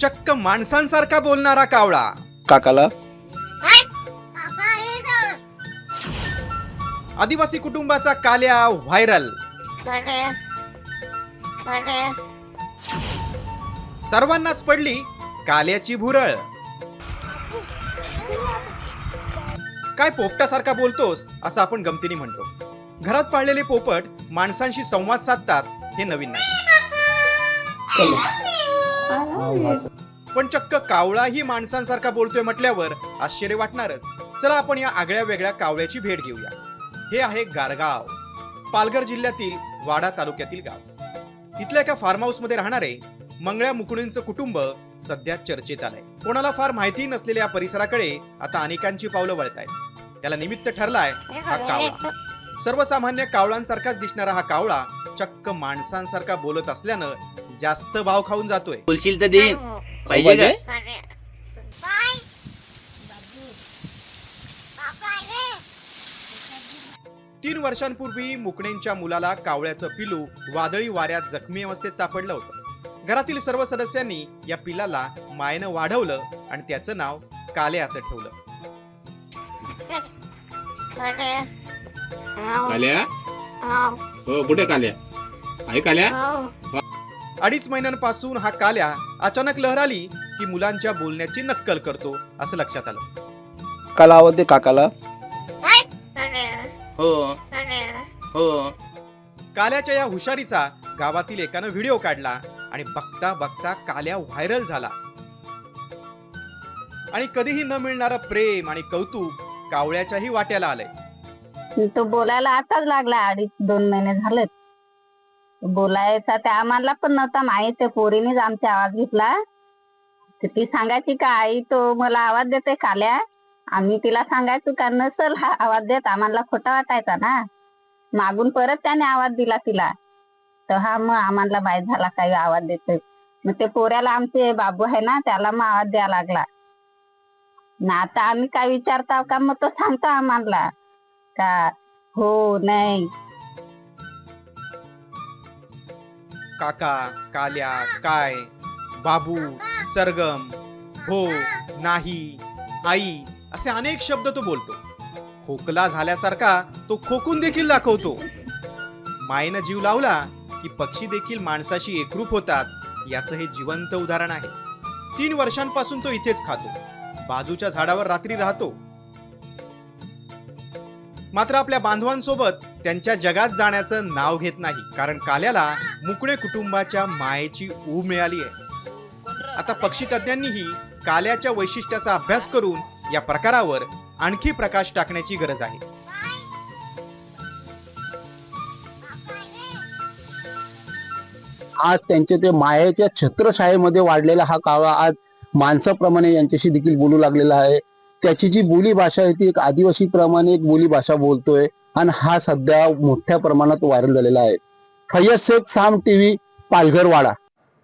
चक्क माणसांसारखा बोलणारा कावळा. काकाला? आदिवासी कुटुंबाचा काल्या व्हायरल. सर्वांनाच पडली काल्याची भुरळ. काय पोपटासारखा बोलतोस असं आपण गमतीने म्हणतो. घरात पाळलेले पोपट माणसांशी संवाद साधतात हे नवीन नाही. पण चक्क कावळाही माणसांसारखा बोलतोय म्हटल्यावर आश्चर्य वाटणारच. चला आपण या आगळ्या वेगळ्या कावळ्याची भेट घेऊया. हे आहे गारगाव पालघर जिल्ह्यातील वाडा तालुक्यातील गाव. इथल्या एका फार्म हाऊसमध्ये राहणारे मंगळ्या मुकुळींचं कुटुंब सध्या चर्चेत आलंय. कोणाला फार माहिती नसलेल्या या परिसराकडे आता अनेकांची पावलं वळत आहेत त्याला निमित्त ठरलाय हा कावळा. सर्वसामान्य कावळांसारखाच दिसणारा हा कावळा चक्क माणसांसारखा बोलत असल्यानं जास्त भाव खाऊन जातोय. बोलशील तर देईन पाहिजे का? तीन वर्षांपूर्वी मुकणेंच्या मुलाला कावळ्याचं पिलू वादळी वाऱ्यात जखमी अवस्थेत सापडलं होतं. घरातील सर्व सदस्यांनी या पिलाला मायेनं वाढवलं आणि त्याचं नाव काले असं ठेवलं. काल्या? हो. कुठे काल्या? आहे काल्या? अडीच महिन्यांपासून हा काल्या अचानक लहराली की मुलांच्या बोलण्याची नक्कल करतो असं लक्षात आलं. काला आवडते काकाला. हो. हो. काल्याच्या या हुशारीचा गावातील एकानं व्हिडिओ काढला आणि बघता बघता काल्या व्हायरल झाला. आणि कधीही न मिळणारं प्रेम आणि कौतुक कावळ्याच्याही वाट्याला आलंय. तो बोलायला आताच लागला अडीच दोन महिने झालेत. बोलायचा ते आम्हाला पण नव्हता माहीत त्या पोरीनेच आमचा आवाज घेतला. तर ती सांगायची का आई तो मला आवाज देते काल्या आम्ही तिला सांगायचो का नसल हा आवाज देत आम्हाला खोटा वाटायचा ना. मागून परत त्याने आवाज दिला तिला. तर हा मग आम्हाला माहीत झाला काही आवाज देतोय मग ते पोऱ्याला आमचे बाबू आहे ना त्याला मग आवाज द्यावा लागला. ना आता आम्ही काय विचारता का? मग तो सांगतो आम्हाला. का हो नाही. काका काल्या काय? बाबू सरगम हो नाही आई असे अनेक शब्द तो बोलतो. खोकला झाल्यासारखा तो खोकून देखील दाखवतो. मायेनं जीव लावला की पक्षी देखील माणसाशी एकरूप होतात याचं हे जिवंत उदाहरण आहे. तीन वर्षांपासून तो इथेच खातो. बाजूच्या झाडावर रात्री राहतो. मात्र आपल्या बांधवांसोबत त्यांच्या जगात जाण्याचं नाव घेत नाही. कारण काल्याला मुकडे कुटुंबाच्या मायेची ऊब मिळाली आहे. आता पक्षी तज्ज्ञांनीही काल्याच्या वैशिष्ट्याचा अभ्यास करून या प्रकारावर आणखी प्रकाश टाकण्याची गरज आहे. आज त्यांचे ते मायेच्या छत्रछायेमध्ये वाढलेला हा कावळा आज माणसाप्रमाणे यांच्याशी देखील बोलू लागलेला आहे. त्याची जी बोली भाषा आहे ती एक आदिवासी प्रमाणे एक बोली भाषा बोलतोय. आणि हा सध्या मोठ्या प्रमाणात व्हायरल झालेला आहे. फय्यद शेख साम टीव्ही पालघर वाडा